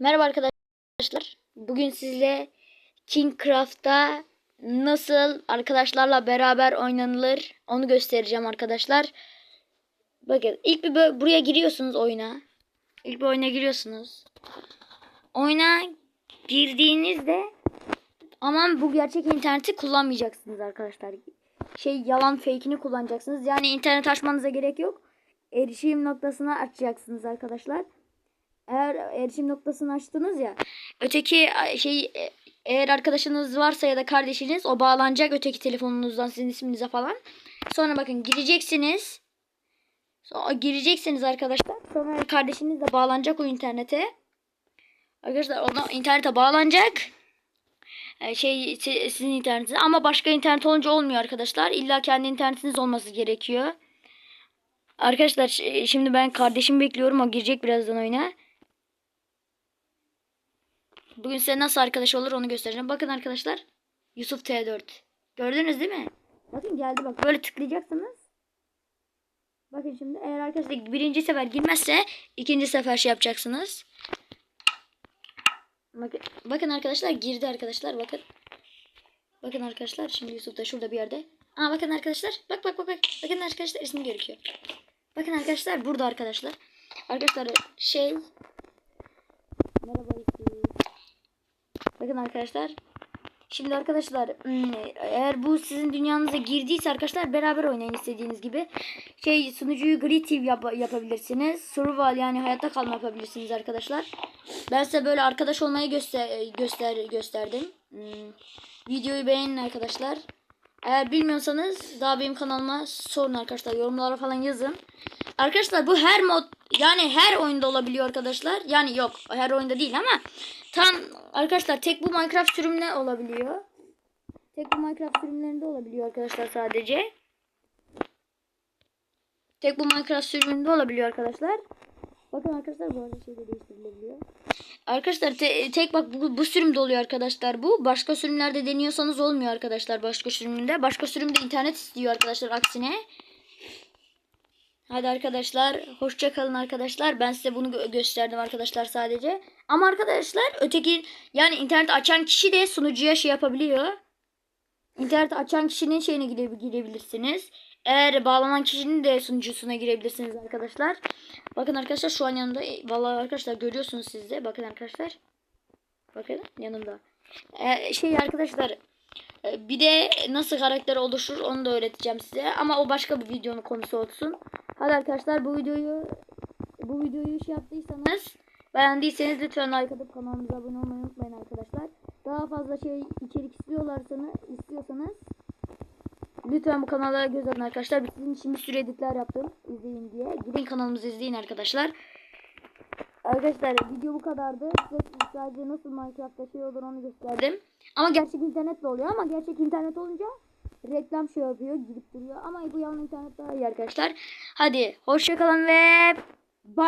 Merhaba arkadaşlar. Bugün sizle Kingcraft'ta nasıl arkadaşlarla beraber oynanılır onu göstereceğim arkadaşlar. Bakın ilk bir buraya giriyorsunuz oyuna. İlk bir oyuna giriyorsunuz. Oyuna girdiğinizde aman bu gerçek interneti kullanmayacaksınız arkadaşlar. Şey yalan fake'ini kullanacaksınız. Yani internet açmanıza gerek yok. Erişim noktasını açacaksınız arkadaşlar eğer erişim noktasını açtınız ya öteki şey e, eğer arkadaşınız varsa ya da kardeşiniz o bağlanacak öteki telefonunuzdan sizin isminize falan. Sonra bakın gireceksiniz. Sonra gireceksiniz arkadaşlar. Sonra kardeşiniz de bağlanacak o internete. Arkadaşlar ona internete bağlanacak. E, Şey si- sizin internetiniz ama başka internet olunca olmuyor arkadaşlar. İlla kendi internetiniz olması gerekiyor. Arkadaşlar ş- şimdi ben kardeşimi bekliyorum. O girecek birazdan oyuna. Bugün size nasıl arkadaş olur onu göstereceğim. Bakın arkadaşlar. Yusuf T4. Gördünüz değil mi? Bakın geldi bak. Böyle tıklayacaksınız. Bakın şimdi eğer arkadaşlar birinci sefer girmezse ikinci sefer şey yapacaksınız. Bakın, bakın arkadaşlar girdi arkadaşlar bakın. Bakın arkadaşlar şimdi Yusuf da şurada bir yerde. Aa bakın arkadaşlar. Bak bak bak bak. Bakın arkadaşlar ismi gerekiyor. Bakın arkadaşlar burada arkadaşlar. Arkadaşlar şey Merhaba. Bakın arkadaşlar. Şimdi arkadaşlar hmm, eğer bu sizin dünyanıza girdiyse arkadaşlar beraber oynayın istediğiniz gibi. Şey sunucuyu Grid TV yap- yapabilirsiniz. Survival yani hayatta kalma yapabilirsiniz arkadaşlar. Ben size böyle arkadaş olmayı göster göster gösterdim. Hmm, Videoyu beğenin arkadaşlar. Eğer bilmiyorsanız daha benim kanalıma sorun arkadaşlar. Yorumlara falan yazın. Arkadaşlar bu her mod yani her oyunda olabiliyor arkadaşlar. Yani yok her oyunda değil ama tam arkadaşlar tek bu Minecraft sürümüne olabiliyor. Tek bu Minecraft sürümlerinde olabiliyor arkadaşlar sadece. Tek bu Minecraft sürümünde olabiliyor arkadaşlar. Bakın arkadaşlar bu arada şey de değiştirilebiliyor. Arkadaşlar te- tek bak bu, bu sürümde oluyor arkadaşlar bu. Başka sürümlerde deniyorsanız olmuyor arkadaşlar başka sürümünde. Başka sürümde internet istiyor arkadaşlar aksine. Hadi arkadaşlar hoşça kalın arkadaşlar. Ben size bunu gö- gösterdim arkadaşlar sadece. Ama arkadaşlar öteki yani internet açan kişi de sunucuya şey yapabiliyor. İnternet açan kişinin şeyine gire- girebilirsiniz. Eğer bağlanan kişinin de sunucusuna girebilirsiniz arkadaşlar. Bakın arkadaşlar şu an yanımda. E, Vallahi arkadaşlar görüyorsunuz siz de. Bakın arkadaşlar. Bakın yanımda. Ee, şey arkadaşlar e, bir de nasıl karakter oluşur onu da öğreteceğim size. Ama o başka bir videonun konusu olsun. Hadi arkadaşlar bu videoyu bu videoyu şey yaptıysanız beğendiyseniz lütfen like atıp kanalımıza abone olmayı unutmayın arkadaşlar. Daha fazla şey içerik istiyorlarsanız istiyorsanız lütfen bu kanala göz atın arkadaşlar. Biz Sizin için bir sürü editler yaptım izleyin diye. Gidin kanalımızı izleyin arkadaşlar. Arkadaşlar video bu kadardı. Size sadece nasıl Minecraft'ta şey olur onu gösterdim. Ama gerçek internetle oluyor ama gerçek internet olunca reklam şey yapıyor, girip duruyor. Ama bu yalan internet iyi arkadaşlar. Hadi hoşçakalın ve